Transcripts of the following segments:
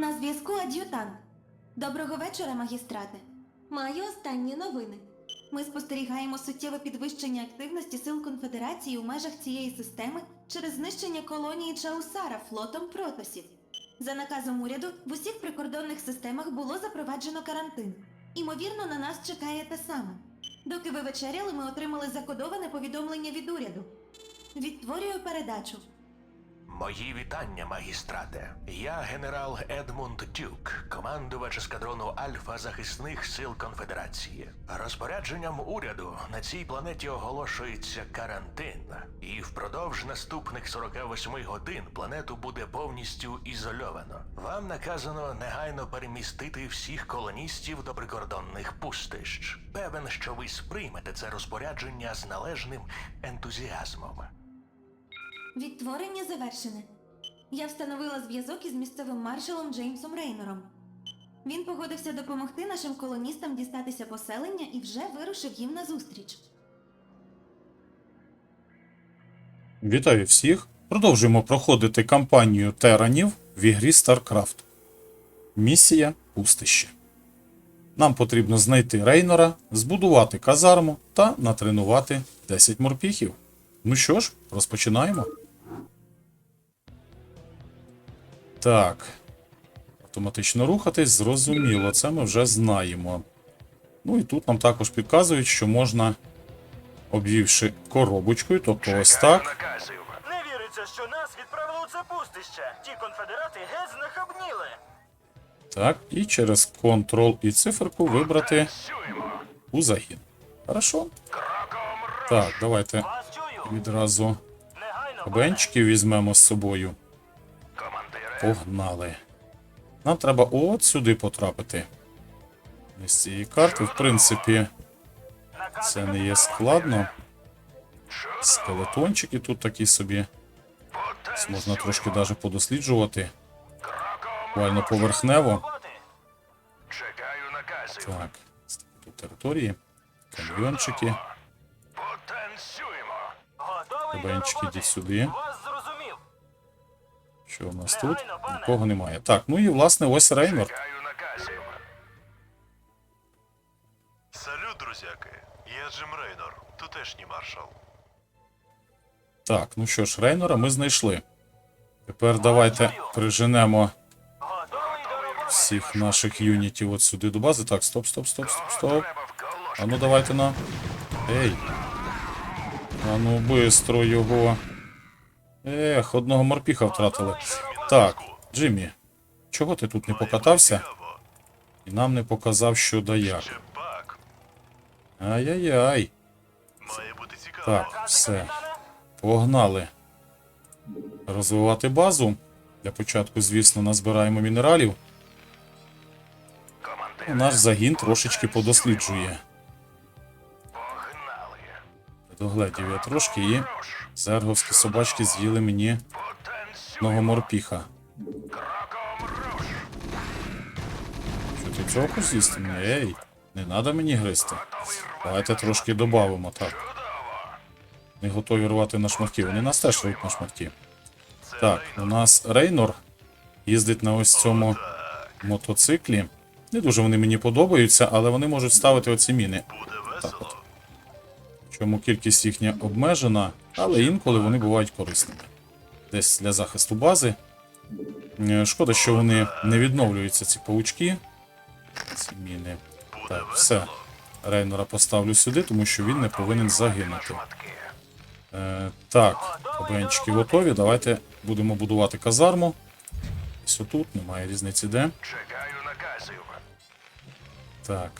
На зв'язку ад'ютант. Доброго вечора, магістрате. Маю останні новини. Ми спостерігаємо суттєве підвищення активності сил конфедерації у межах цієї системи через знищення колонії Чаусара флотом протосів. За наказом уряду в усіх прикордонних системах було запроваджено карантин. Імовірно, на нас чекає те саме. Доки ви вечеряли, ми отримали закодоване повідомлення від уряду. Відтворюю передачу. Мої вітання, магістрате. Я генерал Едмунд Дюк, командувач ескадрону Альфа захисних сил Конфедерації. Розпорядженням уряду на цій планеті оголошується карантин, і впродовж наступних 48 годин планету буде повністю ізольовано. Вам наказано негайно перемістити всіх колоністів до прикордонних пустищ. Певен, що ви сприймете це розпорядження з належним ентузіазмом. Відтворення завершене. Я встановила зв'язок із місцевим маршалом Джеймсом Рейнором. Він погодився допомогти нашим колоністам дістатися поселення і вже вирушив їм назустріч. Вітаю всіх! Продовжуємо проходити кампанію теранів в ігрі StarCraft. Місія Пустище. Нам потрібно знайти Рейнора, збудувати казарму та натренувати 10 морпіхів. Ну що ж, розпочинаємо. Так. Автоматично рухатись, зрозуміло, це ми вже знаємо. Ну і тут нам також підказують, що можна, обвівши коробочкою, тобто ось так. Не віриться, що нас відправили у це пустище. Ті конфедерати геть знахабніли. Так, і через Ctrl і циферку вибрати у загін. Хорошо. Так, давайте відразу бенчиків візьмемо з собою. Погнали. Нам треба от сюди потрапити. Не з цієї карти, в принципі, це не є складно. Скелетончики тут такі собі. Ось Можна трошки даже подосліджувати. Буквально поверхнево. Так, тут території, каньйончики. Потанцюємо. Готовий до Бенчики, роботи. йдіть сюди. Що в нас тут? Нікого немає. Так, ну і власне ось Рейнор. Салют, друзяки. Я Джим Рейнор, тутешній маршал. Так, ну що ж, Рейнора ми знайшли. Тепер давайте приженемо всіх наших юнітів от сюди до бази. Так, стоп, стоп, стоп, стоп, стоп. А ну давайте на. Ей. А ну бистро його. Ех, одного морпіха втратили. Так, Джиммі, чого ти тут не покатався і нам не показав, що да як? Ай-яй-яй. Так, все. Погнали. Розвивати базу. Для початку, звісно, назбираємо мінералів. Наш загін трошечки подосліджує. Догледів я трошки і зерговські собачки з'їли мені одного морпіха. Що ти цього з'їсти мені? Ей, не треба мені гризти. Давайте трошки додамо, так. Не готові рвати на шматки. Вони нас теж рвуть на шматки. Так, у нас Рейнор їздить на ось цьому мотоциклі. Не дуже вони мені подобаються, але вони можуть ставити оці міни. Так от. Чому кількість їхня обмежена, але інколи вони бувають корисними. Десь для захисту бази. Е, Шкода, що вони не відновлюються, ці паучки. Ці міни. Так, все. Рейнора поставлю сюди, тому що він не повинен загинути. Е, так, обенчики готові. Давайте будемо будувати казарму. Ось отут, немає різниці де. Чекаю наказів. Так.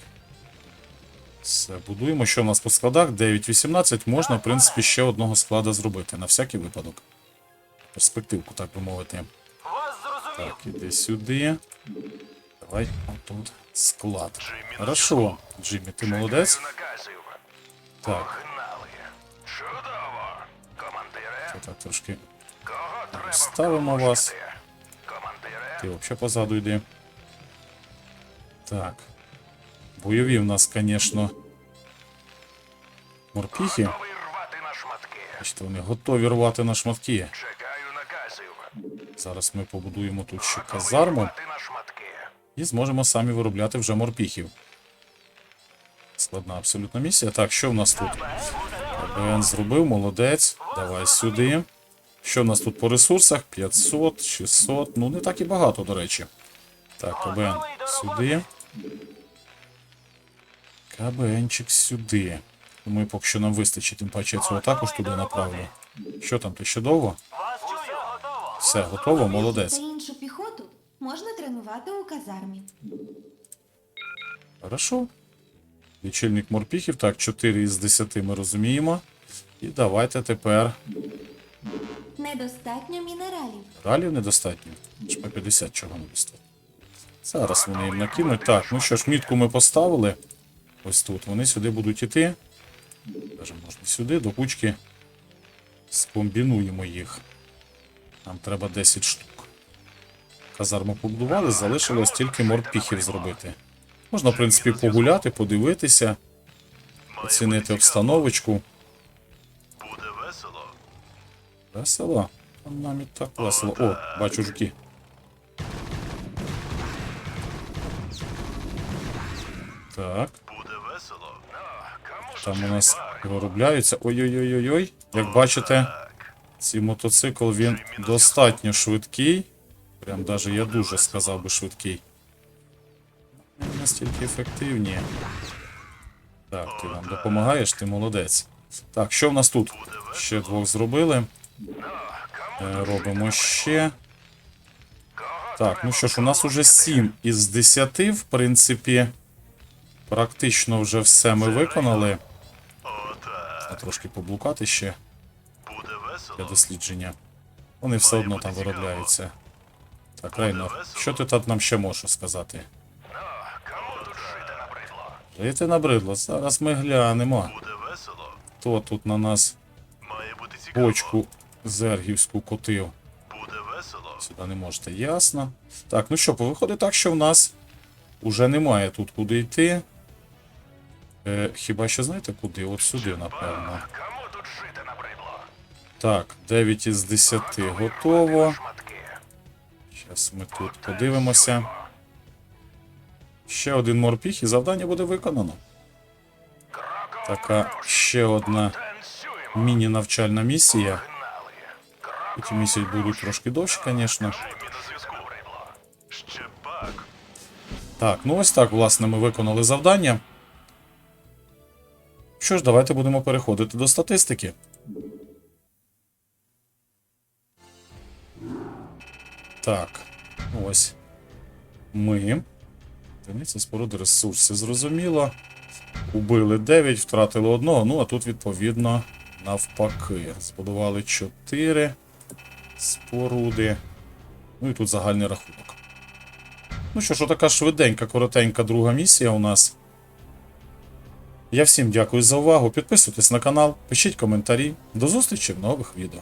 Все, будуємо. Що в нас по складах? 9-18. Можна, в принципі, ще одного склада зробити. На всякий випадок. Перспективку, так би мовити. Так, іди сюди. Давай, отут склад. Хорошо. Джиммі, ти молодець. Так, Погнали. Так трошки ставимо вас. Ти взагалі позаду йди. Так. Бойові в нас, звісно. Морпіхи. Бачите, вони готові рвати на шматки. Зараз ми побудуємо тут ще казарму і зможемо самі виробляти вже морпіхів. Складна абсолютно місія. Так, що в нас тут? АБН зробив, молодець. Давай сюди. Що в нас тут по ресурсах? 500, 600. Ну, не так і багато, до речі. Так, КБН сюди. КБНчик сюди. Думаю, поки що нам вистачить, тим паче я цього також туди направлю. Що там, ти ще довго? Все, готово, молодець. іншу піхоту можна тренувати у казармі. Хорошо. Лічильник морпіхів. Так, 4 із 10 ми розуміємо. І давайте тепер. Недостатньо мінералів. Ралів недостатньо. Ж по 50 чого недостатньо. Зараз вони їм накинуть. Так, ну що ж, мітку ми поставили. Ось тут. Вони сюди будуть іти. Даже можна сюди, до кучки. Скомбінуємо їх. Нам треба 10 штук. Казарму побудували, залишилось тільки морпіхів зробити. Можна, в принципі, погуляти, подивитися, оцінити обстановочку. Буде весело. Весело. Нам і так весело. О, бачу жуки. Так. Там у нас виробляються. Ой-ой-ой-ой-ой. Як бачите, цей мотоцикл він достатньо швидкий. Прям даже я дуже сказав би швидкий. Настільки ефективні. Так, ти нам допомагаєш, ти молодець. Так, що в нас тут? Ще двох зробили. Е, Робимо ще. Так, ну що ж, у нас уже 7 із 10, в принципі. Практично вже все ми виконали. Отак. А трошки поблукати ще для дослідження. Вони все одно там виробляються. Так, Рейнор, що ти тут нам ще можеш сказати? Жити набридло? Зараз ми глянемо. Хто тут на нас бочку зергівську котив? Сюди не можете, ясно. Так, ну що, виходить так, що в нас уже немає тут куди йти. Е, хіба що знаєте куди? От сюди, напевно. Так, 9 із 10 готово. Зараз ми тут подивимося. Ще один морпіх і завдання буде виконано. Така ще одна міні-навчальна місія. Ці місії будуть трошки довші, звісно. Так, ну ось так, власне, ми виконали завдання. Що ж, давайте будемо переходити до статистики. Так, ось. Ми. Одиниця споруди ресурси, зрозуміло. Убили 9, втратили одного. Ну, а тут, відповідно, навпаки. Збудували 4 споруди. Ну і тут загальний рахунок. Ну що ж, така швиденька, коротенька друга місія у нас. Я всім дякую за увагу. Підписуйтесь на канал, пишіть коментарі. До зустрічі в нових відео.